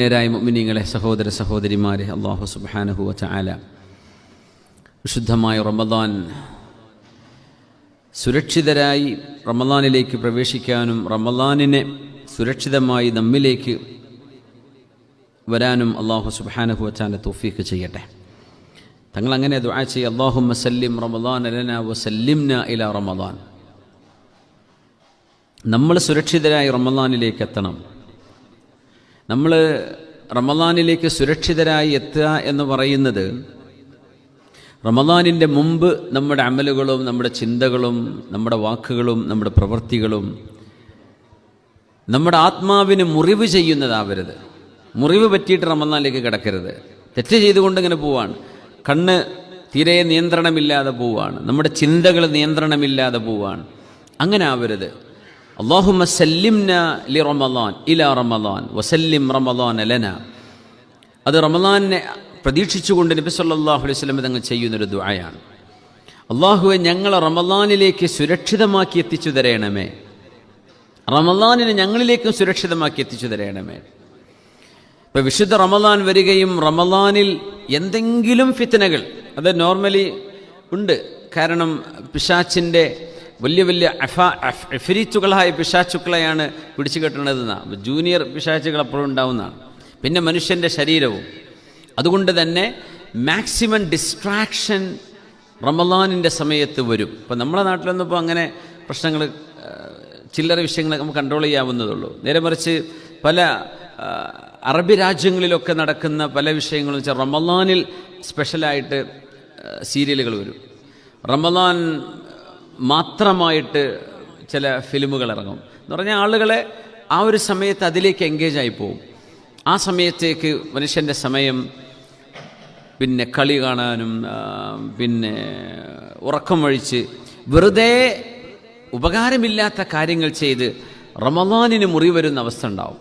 നേരായ മുഅ്മിനീങ്ങളെ സഹോദര സഹോദരിമാരെ അള്ളാഹു സുബ്ഹാനഹു വതആല. വിശുദ്ധമായ റമദാൻ സുരക്ഷിതരായി റമദാനിലേക്ക് പ്രവേശിക്കാനും റമദാനിനെ സുരക്ഷിതമായി നമ്മിലേക്ക് വരാനും അള്ളാഹു സുബാനഹു വതആല തോഫീക്ക് ചെയ്യട്ടെ. തങ്ങൾ അങ്ങനെ ദുആ ചെയ്യ. അള്ളാഹു സല്ലിം റമദാൻ അലന വസല്ലിംന ഇല റമദാൻ. നമ്മൾ സുരക്ഷിതരായി റമദാനിലേക്ക് എത്തണം. നമ്മൾ റമദാനിലേക്ക് സുരക്ഷിതരായി എത്തുക എന്ന് പറയുന്നത് റമദാനിന്റെ മുമ്പ് നമ്മുടെ അമലുകളും നമ്മുടെ ചിന്തകളും നമ്മുടെ വാക്കുകളും നമ്മുടെ പ്രവൃത്തികളും നമ്മുടെ ആത്മാവിന് മുറിവ് ചെയ്യുന്നതാവരുത്. മുറിവ് പറ്റിയിട്ട് റമദാനിലേക്ക് കിടക്കരുത്. തെറ്റ് ചെയ്തുകൊണ്ട് ഇങ്ങനെ പോവാണ്. കണ്ണ് തീരെ നിയന്ത്രണമില്ലാതെ പോവാണ്. നമ്മുടെ ചിന്തകൾ നിയന്ത്രണമില്ലാതെ പോവാണ്. അങ്ങനെ ആവരുത്. സല്ലിംന ലി റമദാൻ ഇല റമദാൻ വസല്ലിം റമദാൻ ലന. അത് റമദാനെ പ്രതീക്ഷിച്ചുകൊണ്ട് നബി സല്ലല്ലാഹു അലൈഹി വസല്ലം തങ്ങൾ ചെയ്യുന്നൊരു ദുആയാണ്. അള്ളാഹുവെ ഞങ്ങളെ റമദാനിലേക്ക് സുരക്ഷിതമാക്കി എത്തിച്ചു തരയണമേ. റമദാനിനെ ഞങ്ങളിലേക്കും സുരക്ഷിതമാക്കി എത്തിച്ചു തരയണമേ. ഇപ്പം വിശുദ്ധ റമദാൻ വരികയും റമദാനിൽ എന്തെങ്കിലും ഫിത്തനകൾ അത് നോർമലി ഉണ്ട്. കാരണം പിശാച്ചിന്റെ വലിയ വലിയ അഫ എഫരീത്തുകളായ പിശാച്ചുക്കളെയാണ് പിടിച്ചു കെട്ടണതെന്നാണ് ജൂനിയർ പിശാച്ചുകൾ അപ്പോഴും ഉണ്ടാവുന്നതാണ്. പിന്നെ മനുഷ്യന്റെ ശരീരവും. അതുകൊണ്ട് തന്നെ മാക്സിമം ഡിസ്ട്രാക്ഷൻ റമലാനിന്റെ സമയത്ത് വരും. ഇപ്പം നമ്മുടെ നാട്ടിലൊന്നും ഇപ്പോൾ അങ്ങനെ പ്രശ്നങ്ങൾ ചില്ലറ വിഷയങ്ങൾ നമുക്ക് കൺട്രോൾ ചെയ്യാവുന്നതുള്ളൂ നേരെ മറിച്ച് പല അറബി രാജ്യങ്ങളിലൊക്കെ നടക്കുന്ന പല വിഷയങ്ങളും വെച്ചാൽ റമലാനിൽ സ്പെഷ്യലായിട്ട് സീരിയലുകൾ വരും. റമദാൻ മാത്രമായിട്ട് ചില ഫിലിമുകൾ ഇറങ്ങും. എന്ന് പറഞ്ഞാൽ ആളുകളെ ആ ഒരു സമയത്ത് അതിലേക്ക് എൻഗേജ് ആയി പോകും ആ സമയത്തേക്ക് മനുഷ്യന്റെ സമയം പിന്നെ കളി കാണാനും പിന്നെ ഉറക്കം വഴിച്ച് വെറുതെ ഉപകാരമില്ലാത്ത കാര്യങ്ങൾ ചെയ്ത് റമദാനിന് മുറി വരുന്ന അവസ്ഥ ഉണ്ടാവും.